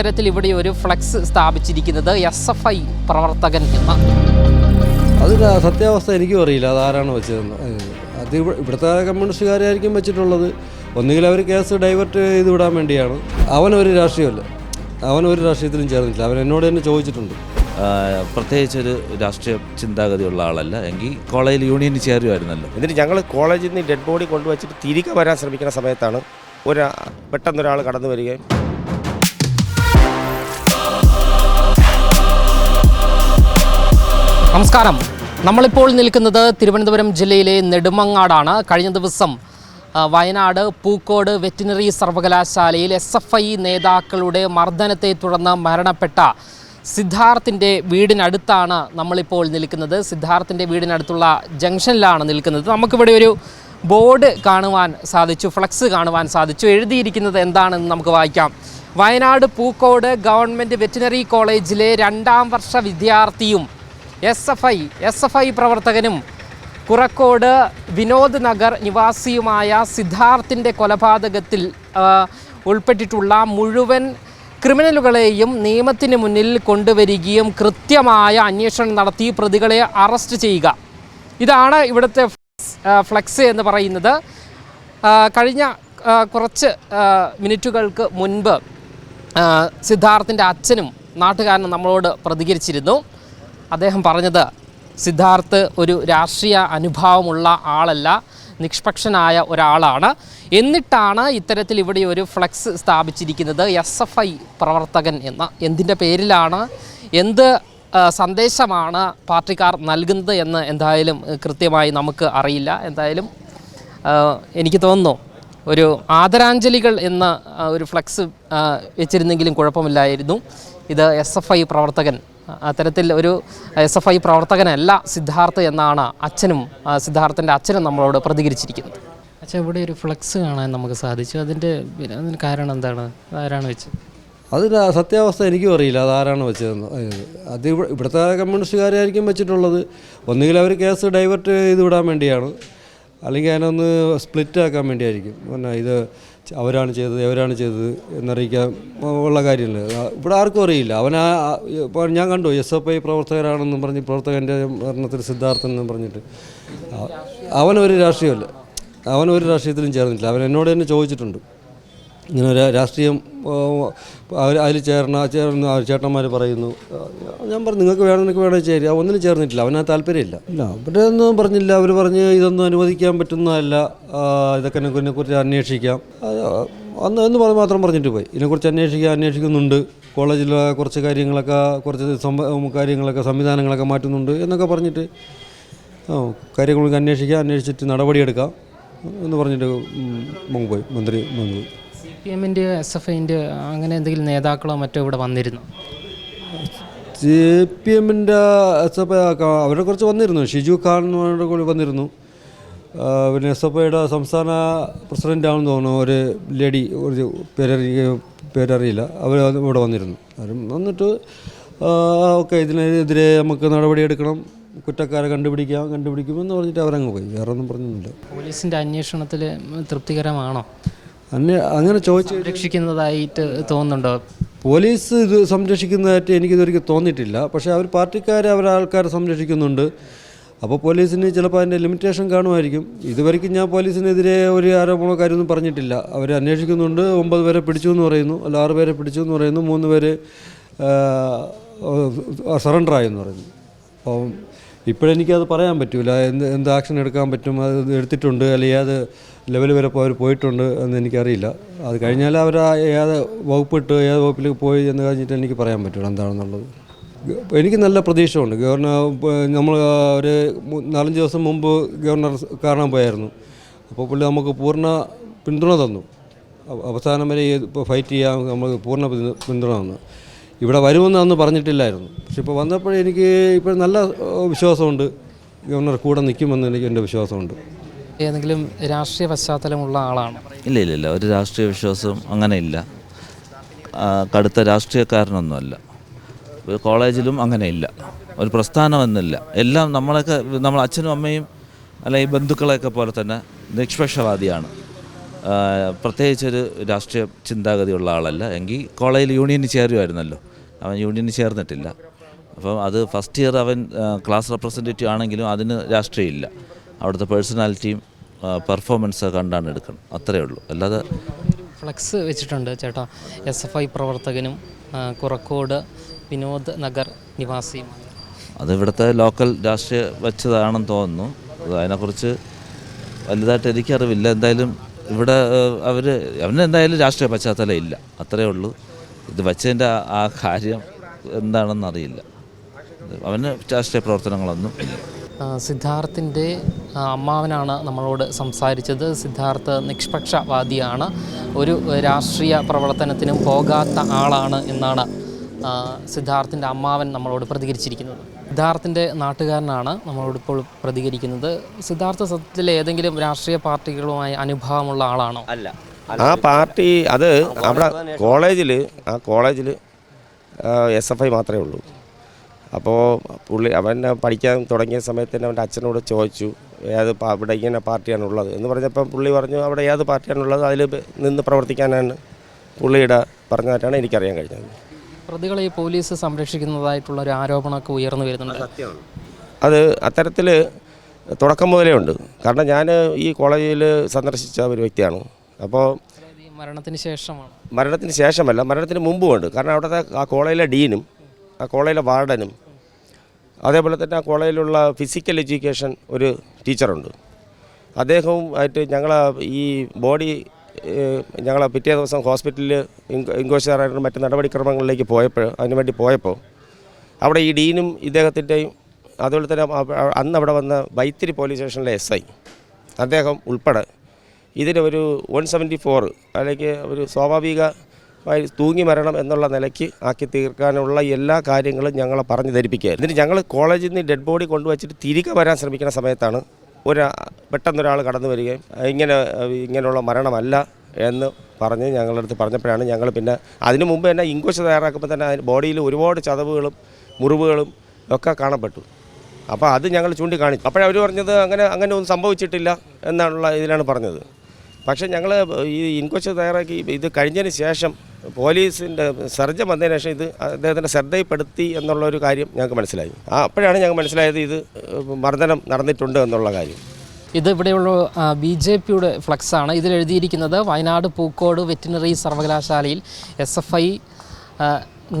ഇത്തരത്തിൽ ഇവിടെ ഒരു ഫ്ലക്സ് സ്ഥാപിച്ചിരിക്കുന്നത് എസ് എഫ് ഐ പ്രവർത്തകൻ എന്ന അത് ര- സത്യാവസ്ഥ എനിക്കും അറിയില്ല. അതാരാണ് വെച്ചതെന്ന്. അത് ഇവ- ഇവിടുത്തെ കമ്മ്യൂണിസ്റ്റുകാരായിരിക്കും വെച്ചിട്ടുള്ളത്. ഒന്നുകിൽ അവർ കേസ് ഡൈവേർട്ട് ചെയ്ത് വിടാൻ വേണ്ടിയാണ്. അവനൊരു രാഷ്ട്രീയമല്ല. അവനൊരു രാഷ്ട്രീയത്തിലും ചേർന്നിട്ടില്ല. അവൻ എന്നോട് തന്നെ ചോദിച്ചിട്ടുണ്ട്. പ്രത്യേകിച്ചൊരു രാഷ്ട്രീയ ചിന്താഗതിയുള്ള ആളല്ല. എങ്കിൽ കോളേജിൽ യൂണിയനിൽ ചേരുമായിരുന്നല്ലോ. എന്നിട്ട് ഞങ്ങൾ കോളേജിൽ നിന്ന് ഡെഡ് ബോഡി കൊണ്ടുവച്ചിട്ട് തിരികെ വരാൻ ശ്രമിക്കുന്ന സമയത്താണ് ഒരു പെട്ടെന്നൊരാൾ കടന്നു വരികയും നമസ്കാരം. നമ്മളിപ്പോൾ നിൽക്കുന്നത് തിരുവനന്തപുരം ജില്ലയിലെ നെടുമങ്ങാടാണ്. കഴിഞ്ഞ ദിവസം വയനാട് പൂക്കോട് വെറ്റിനറി സർവകലാശാലയിൽ എസ് എഫ് ഐ നേതാക്കളുടെ മർദ്ദനത്തെ തുടർന്ന് മരണപ്പെട്ട സിദ്ധാർത്ഥിന്റെ വീടിനടുത്താണ് നമ്മളിപ്പോൾ നിൽക്കുന്നത്. സിദ്ധാർത്ഥിന്റെ വീടിനടുത്തുള്ള ജംഗ്ഷനിലാണ് നിൽക്കുന്നത്. നമുക്കിവിടെ ഒരു ബോർഡ് കാണുവാൻ സാധിച്ചു ഫ്ലക്സ് കാണുവാൻ സാധിച്ചു. എഴുതിയിരിക്കുന്നത് എന്താണെന്ന് നമുക്ക് വായിക്കാം. വയനാട് പൂക്കോട് ഗവൺമെന്റ് വെറ്റിനറി കോളേജിലെ രണ്ടാം വർഷ വിദ്യാർത്ഥിയും S F I S F I പ്രവർത്തകനും കുറക്കോട് വിനോദ് നഗർ നിവാസിയുമായ സിദ്ധാർത്ഥിന്റെ കൊലപാതകത്തിൽ ഉൾപ്പെട്ടിട്ടുള്ള മുഴുവൻ ക്രിമിനലുകളെയും നിയമത്തിന് മുന്നിൽ കൊണ്ടുവരികയും കൃത്യമായ അന്വേഷണം നടത്തി പ്രതികളെ അറസ്റ്റ് ചെയ്യുക. ഇതാണ് ഇവിടുത്തെ ഫ്ലക്സ്, എന്ന് പറയുന്നത്. കഴിഞ്ഞ കുറച്ച് മിനിറ്റുകൾക്ക് മുൻപ് സിദ്ധാർത്ഥിന്റെ അച്ഛനും നാട്ടുകാരനും നമ്മളോട് പ്രതികരിച്ചിരുന്നു. അദ്ദേഹം പറഞ്ഞത് സിദ്ധാർത്ഥ് ഒരു രാഷ്ട്രീയ അനുഭാവമുള്ള ആളല്ല നിഷ്പക്ഷനായ ഒരാളാണ്. എന്നിട്ടാണ് ഇത്തരത്തിൽ ഇവിടെ ഒരു ഫ്ലെക്സ് സ്ഥാപിച്ചിരിക്കുന്നത് എസ് എഫ് ഐ പ്രവർത്തകൻ എന്ന. എന്തിന്റെ പേരിലാണ്? എന്ത് സന്ദേശമാണ് പാർട്ടിക്കാർ നൽകുന്നത് എന്ന് എന്തായാലും കൃത്യമായി നമുക്ക് അറിയില്ല. എന്തായാലും എനിക്ക് തോന്നുന്നു ഒരു ആദരാഞ്ജലികൾ എന്ന ഒരു ഫ്ലെക്സ് വെച്ചിരുന്നെങ്കിലും കുഴപ്പമില്ലായിരുന്നു. ഇത് എസ് എഫ് ഐ പ്രവർത്തകൻ അത്തരത്തിൽ ഒരു എസ് എഫ് ഐ പ്രവർത്തകനല്ല സിദ്ധാർത്ഥ് എന്നാണ് അച്ഛനും ആ, സിദ്ധാർത്ഥന്റെ അച്ഛനും നമ്മളോട് പ്രതികരിച്ചിരിക്കുന്നത്. അച്ഛൻ ഇവിടെ ഒരു ഫ്ലക്സ് കാണാൻ നമുക്ക് സാധിച്ചു. അതിന്റെ പിന്നെ അതിന് കാരണം എന്താണ്? ആരാണ് വെച്ചത്? അത് സത്യാവസ്ഥ എനിക്കും അറിയില്ല. അതാരാണ് വെച്ചതെന്ന്. അത് ഇവ- ഇവിടുത്തെ കമ്മ്യൂണിസ്റ്റുകാരായിരിക്കും വെച്ചിട്ടുള്ളത്. ഒന്നുകിൽ അവർ കേസ് ഡൈവേർട്ട് ചെയ്ത് വിടാൻ വേണ്ടിയാണ്. അല്ലെങ്കിൽ അതിനൊന്ന് സ്പ്ലിറ്റ് ആക്കാൻ വേണ്ടിയായിരിക്കും. പിന്നെ ഇത് അവരാണ് ചെയ്തത് അവരാണ് ചെയ്തത് എന്നറിയിക്കാൻ ഉള്ള കാര്യമില്ല. ഇവിടെ ആർക്കും അറിയില്ല. അവൻ ആ ഇപ്പോൾ ഞാൻ കണ്ടു എസ് എഫ് ഐ പ്രവർത്തകരാണെന്നും പറഞ്ഞ് പ്രവർത്തകന്റെ മരണത്തിൽ സിദ്ധാർത്ഥൻ എന്നും പറഞ്ഞിട്ട്. അവനൊരു രാഷ്ട്രീയമല്ല. അവനൊരു രാഷ്ട്രീയത്തിലും ചേർന്നിട്ടില്ല. അവൻ എന്നോട് തന്നെ ചോദിച്ചിട്ടുണ്ട്. ഇങ്ങനെ രാഷ്ട്രീയം അതിൽ ചേർന്ന ചേർന്ന് ചേട്ടന്മാർ പറയുന്നു. ഞാൻ പറഞ്ഞു നിങ്ങൾക്ക് വേണം നിങ്ങൾക്ക് വേണമെങ്കിൽ ചേരുക ഒന്നിനും ചേർന്നിട്ടില്ല. അവനാ താല്പര്യമില്ല. ഇല്ല. അവരുടെ ഒന്നും പറഞ്ഞില്ല. അവർ പറഞ്ഞ് ഇതൊന്നും അനുവദിക്കാൻ പറ്റുന്നതല്ല. ഇതൊക്കെ ഇതിനെക്കുറിച്ച് അന്വേഷിക്കാം. അന്ന് എന്ന് പറഞ്ഞ് മാത്രം പറഞ്ഞിട്ട് പോയി. ഇതിനെക്കുറിച്ച് അന്വേഷിക്കാൻ അന്വേഷിക്കുന്നുണ്ട്. കോളേജിലെ കുറച്ച് കാര്യങ്ങളൊക്കെ കുറച്ച് കാര്യങ്ങളൊക്കെ സംവിധാനങ്ങളൊക്കെ മാറ്റുന്നുണ്ട് എന്നൊക്കെ പറഞ്ഞിട്ട് കാര്യങ്ങളൊക്കെ അന്വേഷിക്കുക അന്വേഷിച്ചിട്ട് നടപടിയെടുക്കാം എന്ന് പറഞ്ഞിട്ട് മുമ്പ് പോയി. മന്ത്രി മുമ്പ് പി എമ്മിന്റെ എസ് എഫ് ഐന്റെ അങ്ങനെ എന്തെങ്കിലും നേതാക്കളോ മറ്റോ ഇവിടെ വന്നിരുന്നു? സി പി എമ്മിന്റെ എസ് എഫ് ഐ അവരെ കുറച്ച് വന്നിരുന്നു. ഷിജു ഖാൻ എന്നവരുടെ കൂടി വന്നിരുന്നു. പിന്നെ എസ് എഫ് ഐയുടെ സംസ്ഥാന പ്രസിഡന്റാണെന്ന് തോന്നുന്നു. ഒരു ലേഡി ഒരു പേരറി പേരറിയില്ല. അവർ ഇവിടെ വന്നിരുന്നു. അവരും വന്നിട്ട് ഓക്കെ ഇതിനെതിരെ നമുക്ക് നടപടിയെടുക്കണം. കുറ്റക്കാരെ കണ്ടുപിടിക്കാം കണ്ടുപിടിക്കുമെന്ന് പറഞ്ഞിട്ട് അവരങ്ങ് പോയി. വേറെ ഒന്നും പറഞ്ഞൊന്നുമില്ല. പോലീസിന്റെ അന്വേഷണത്തിൽ തൃപ്തികരമാണോ? അങ്ങനെ ചോദിച്ചു രക്ഷിക്കുന്നതായിട്ട് തോന്നുന്നുണ്ടോ? പോലീസ് ഇത് സംരക്ഷിക്കുന്നതായിട്ട് എനിക്കിതൊരിക്കലും തോന്നിയിട്ടില്ല. പക്ഷേ അവർ പാർട്ടിക്കാരെ അവരെ ആൾക്കാരെ സംരക്ഷിക്കുന്നുണ്ട്. അപ്പോൾ പോലീസിന് ചിലപ്പോൾ അതിന്റെ ലിമിറ്റേഷൻ കാണുമായിരിക്കും. ഇതുവരെയ്ക്കും ഞാൻ പോലീസിനെതിരെ ഒരു ആരോപണമോ കാര്യമൊന്നും പറഞ്ഞിട്ടില്ല. അവർ അന്വേഷിക്കുന്നുണ്ട്. ഒമ്പത് പേരെ പിടിച്ചു എന്ന് പറയുന്നു. അല്ല ആറ് പേരെ പിടിച്ചു എന്ന് പറയുന്നു. മൂന്ന് പേര് സറണ്ടർ എന്ന് പറയുന്നു. അപ്പം ഇപ്പോഴെനിക്കത് പറയാൻ പറ്റില്ല എന്ത് എന്ത് ആക്ഷൻ എടുക്കാൻ പറ്റും അത് എടുത്തിട്ടുണ്ട് അല്ലെങ്കിൽ ഏത് ലെവൽ വരെ അവർ പോയിട്ടുണ്ട് എന്ന് എനിക്കറിയില്ല. അത് കഴിഞ്ഞാൽ അവർ ഏത് വകുപ്പിട്ട് ഏത് വകുപ്പിൽ പോയി എന്ന് കഴിഞ്ഞിട്ട് എനിക്ക് പറയാൻ പറ്റുള്ളൂ എന്താണെന്നുള്ളത്. എനിക്ക് നല്ല പ്രതീക്ഷയുണ്ട്. ഗവർണർ നമ്മൾ ഒരു നാലഞ്ച് ദിവസം മുമ്പ് ഗവർണർ കാണാൻ പോയായിരുന്നു. അപ്പോൾ പുള്ളി നമുക്ക് പൂർണ പിന്തുണ തന്നു. അവസാനം വരെ ഫൈറ്റ് ചെയ്യാൻ നമ്മൾ പൂർണ പിന്തുണ തന്നു. ഇവിടെ വരുമെന്ന് അന്ന് പറഞ്ഞിട്ടില്ലായിരുന്നു. പക്ഷെ ഇപ്പോൾ വന്നപ്പോഴേ എനിക്ക് ഇപ്പോൾ നല്ല വിശ്വാസമുണ്ട്. ഗവർണർ കൂടെ നിൽക്കുമെന്ന് എനിക്ക് എന്റെ വിശ്വാസമുണ്ട്. ഏതെങ്കിലും രാഷ്ട്രീയ പശ്ചാത്തലമുള്ള ആളാണ്? ഇല്ല ഇല്ല ഇല്ല. ഒരു രാഷ്ട്രീയ വിശ്വാസം അങ്ങനെ ഇല്ല. കടുത്ത രാഷ്ട്രീയക്കാരനൊന്നുമല്ല. ഒരു കോളേജിലും അങ്ങനെ ഇല്ല. ഒരു പ്രസ്ഥാനമെന്നില്ല എല്ലാം നമ്മളൊക്കെ നമ്മൾ അച്ഛനും അമ്മയും അല്ലെങ്കിൽ ബന്ധുക്കളെയൊക്കെ പോലെ തന്നെ നിഷ്പക്ഷവാദിയാണ്. പ്രത്യേകിച്ചൊരു രാഷ്ട്രീയ ചിന്താഗതിയുള്ള ആളല്ല. എങ്കിൽ കോളേജിൽ യൂണിയനിൽ ചേരുമായിരുന്നല്ലോ. അവൻ യൂണിയനിൽ ചേർന്നിട്ടില്ല. അപ്പം അത് ഫസ്റ്റ് ഇയർ അവൻ ക്ലാസ് റെപ്രസെന്റേറ്റീവ് ആണെങ്കിലും അതിന് രാഷ്ട്രീയമില്ല. അവിടുത്തെ പേഴ്സണാലിറ്റിയും പെർഫോമൻസ് കണ്ടാണ് എടുക്കണം അത്രയേ ഉള്ളൂ. അല്ലാതെ ഫ്ലക്സ് വെച്ചിട്ടുണ്ട് ചേട്ടാ. എസ് എഫ് ഐ പ്രവർത്തകനും കുറക്കോട് വിനോദ് നഗർ നിവാസിയുമാണ് അത് ഇവിടുത്തെ ലോക്കൽ രാഷ്ട്രീയ വെച്ചതാണെന്ന് തോന്നുന്നു. അതിനെക്കുറിച്ച് വലുതായിട്ട് എനിക്കറിവില്ല. എന്തായാലും ഇവിടെ അവർ അവന് എന്തായാലും രാഷ്ട്രീയ പശ്ചാത്തലം ഇല്ല. അത്രയേ ഉള്ളൂ. ഇത് വച്ചതിന്റെ ആ- കാര്യം എന്താണെന്ന് അറിയില്ല. അവന് രാഷ്ട്രീയ പ്രവർത്തനങ്ങളൊന്നും ഇല്ല. സിദ്ധാർത്ഥിന്റെ അമ്മാവനാണ് നമ്മളോട് സംസാരിച്ചത്. സിദ്ധാർത്ഥ് നിഷ്പക്ഷവാദിയാണ്. ഒരു രാഷ്ട്രീയ പ്രവർത്തനത്തിനും പോകാത്ത ആളാണ് എന്നാണ് സിദ്ധാർത്ഥിന്റെ അമ്മാവൻ നമ്മളോട് പ്രതികരിച്ചിരിക്കുന്നത്. സിദ്ധാർത്ഥിന്റെ നാട്ടുകാരനാണ് നമ്മളോട് ഇപ്പോൾ പ്രതികരിക്കുന്നത്. സിദ്ധാർത്ഥ സത്യത്തിൽ ഏതെങ്കിലും രാഷ്ട്രീയ പാർട്ടികളുമായി അനുഭവമുള്ള ആളാണോ? അല്ല. ആ പാർട്ടി അത് അവിടെ കോളേജിൽ ആ കോളേജിൽ എസ് എഫ് ഐ മാത്രമേ ഉള്ളൂ. അപ്പോൾ പുള്ളി അവൻ പഠിക്കാൻ തുടങ്ങിയ സമയത്ത് തന്നെ അവന്റെ അച്ഛനോട് ചോദിച്ചു ഏത് ഇവിടെ ഇങ്ങനെ പാർട്ടിയാണ് ഉള്ളത് എന്ന് പറഞ്ഞപ്പം പുള്ളി പറഞ്ഞു അവിടെ ഏത് പാർട്ടിയാണുള്ളത് അതിൽ നിന്ന് പ്രവർത്തിക്കാനാണ് പുള്ളിയുടെ പറഞ്ഞതായിട്ടാണ് എനിക്കറിയാൻ കഴിഞ്ഞത്. പ്രതികളെ ഈ പോലീസ് സംരക്ഷിക്കുന്നതായിട്ടുള്ള ഒരു ആരോപണമൊക്കെ ഉയർന്നു വരുന്നുണ്ട്. അത് അത്തരത്തിൽ തുടക്കം മുതലേ ഉണ്ട്. കാരണം ഞാൻ ഈ കോളേജിൽ സന്ദർശിച്ച ഒരു വ്യക്തിയാണ്. അപ്പോൾ മരണത്തിന് ശേഷമാണ്. മരണത്തിന് ശേഷമല്ല മരണത്തിന് മുമ്പുമുണ്ട്. കാരണം അവിടുത്തെ ആ കോളേജിലെ ഡീനും ആ കോളേജിലെ വാർഡനും അതേപോലെ തന്നെ ആ കോളേജിലുള്ള ഫിസിക്കൽ എഡ്യൂക്കേഷൻ ഒരു ടീച്ചറുണ്ട്. അദ്ദേഹവും ആയിട്ട് ഞങ്ങൾ ഈ ബോഡി ഞങ്ങൾ പിറ്റേ ദിവസം ഹോസ്പിറ്റലിൽ ഇൻക്വസ്റ്റ് മറ്റ് നടപടിക്രമങ്ങളിലേക്ക് പോയപ്പോൾ അതിനുവേണ്ടി പോയപ്പോൾ അവിടെ ഈ ഡീനും ഇദ്ദേഹത്തിന്റെയും അതുപോലെ തന്നെ അന്ന് അവിടെ വന്ന വൈത്തിരി പോലീസ് സ്റ്റേഷനിലെ എസ് ഐ അദ്ദേഹം ഉൾപ്പെടെ ഇതിന് ഒരു വൺ സെവന്റി ഫോർ അല്ലെങ്കിൽ ഒരു സ്വാഭാവികമായി തൂങ്ങി മരണം എന്നുള്ള നിലയ്ക്ക് ആക്കി തീർക്കാനുള്ള എല്ലാ കാര്യങ്ങളും ഞങ്ങളെ പറഞ്ഞു ധരിപ്പിക്കുക എന്നിട്ട് ഞങ്ങൾ കോളേജിൽ നിന്ന് ഡെഡ് ബോഡി കൊണ്ടുവച്ചിട്ട് തിരികെ വരാൻ ശ്രമിക്കുന്ന സമയത്താണ് ഒരു പെട്ടെന്നൊരാൾ കടന്നു വരികയും ഇങ്ങനെ ഇങ്ങനെയുള്ള മരണമല്ല എന്ന് പറഞ്ഞ് ഞങ്ങളുടെ അടുത്ത് പറഞ്ഞപ്പോഴാണ് ഞങ്ങൾ പിന്നെ അതിനു മുമ്പ് തന്നെ ഇൻക്വസ്റ്റ് തയ്യാറാക്കുമ്പോൾ തന്നെ ബോഡിയിൽ ഒരുപാട് ചതവുകളും മുറിവുകളും ഒക്കെ കാണപ്പെട്ടു. അപ്പോൾ അത് ഞങ്ങൾ ചൂണ്ടിക്കാണിച്ചു. അപ്പോഴവർ പറഞ്ഞത് അങ്ങനെ അങ്ങനെ ഒന്നും സംഭവിച്ചിട്ടില്ല എന്നുള്ള ഇതിലാണ് പറഞ്ഞത്. പക്ഷേ ഞങ്ങൾ ഈ ഇൻക്വസ്റ്റ് തയ്യാറാക്കി ഇത് കഴിഞ്ഞതിന് ശേഷം പോലീസിന്റെ സർജൻ വന്നതിന് ശേഷം ഇത് അദ്ദേഹത്തിന്റെ ശ്രദ്ധയിൽപ്പെടുത്തി എന്നുള്ളൊരു കാര്യം ഞങ്ങൾക്ക് മനസ്സിലായി. അപ്പോഴാണ് ഞങ്ങൾക്ക് മനസ്സിലായത് ഇത് മർദ്ദനം നടന്നിട്ടുണ്ട് എന്നുള്ള കാര്യം. ഇത് ഇവിടെയുള്ള ബി ജെ പിയുടെ ഫ്ലക്സാണ്. ഇതിൽ എഴുതിയിരിക്കുന്നത് വയനാട് പൂക്കോട് വെറ്റിനറി സർവകലാശാലയിൽ എസ് എഫ് ഐ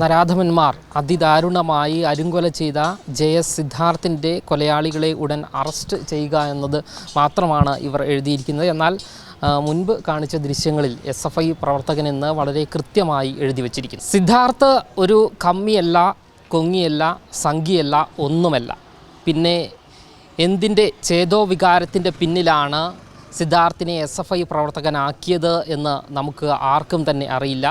നരാധമന്മാർ അതിദാരുണമായി അരുങ്കൊല ചെയ്ത ജെ എസ് സിദ്ധാർത്ഥിന്റെ കൊലയാളികളെ ഉടൻ അറസ്റ്റ് ചെയ്യുക എന്നത് മാത്രമാണ് ഇവർ എഴുതിയിരിക്കുന്നത്. എന്നാൽ മുൻപ് കാണിച്ച ദൃശ്യങ്ങളിൽ എസ് എഫ് ഐ പ്രവർത്തകനെന്ന് വളരെ കൃത്യമായി എഴുതി വച്ചിരിക്കുന്നു. സിദ്ധാർത്ഥ് ഒരു കമ്മിയല്ല കൊങ്ങിയല്ല സംഖ്യയല്ല ഒന്നുമല്ല. പിന്നെ എന്തിന്റെ ചേതോവികാരത്തിന്റെ പിന്നിലാണ് സിദ്ധാർത്ഥിനെ എസ് എഫ് ഐ പ്രവർത്തകനാക്കിയത് എന്ന് നമുക്ക് ആർക്കും തന്നെ അറിയില്ല.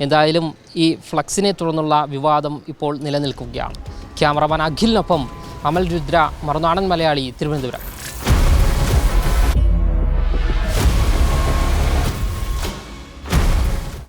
എന്തായാലും ഈ ഫ്ലക്സിനെ തുടർന്നുള്ള വിവാദം ഇപ്പോൾ നിലനിൽക്കുകയാണ്. ക്യാമറമാൻ അഖിലിനൊപ്പം അമൽ രുദ്ര മറുനാടൻ മലയാളി തിരുവനന്തപുരം.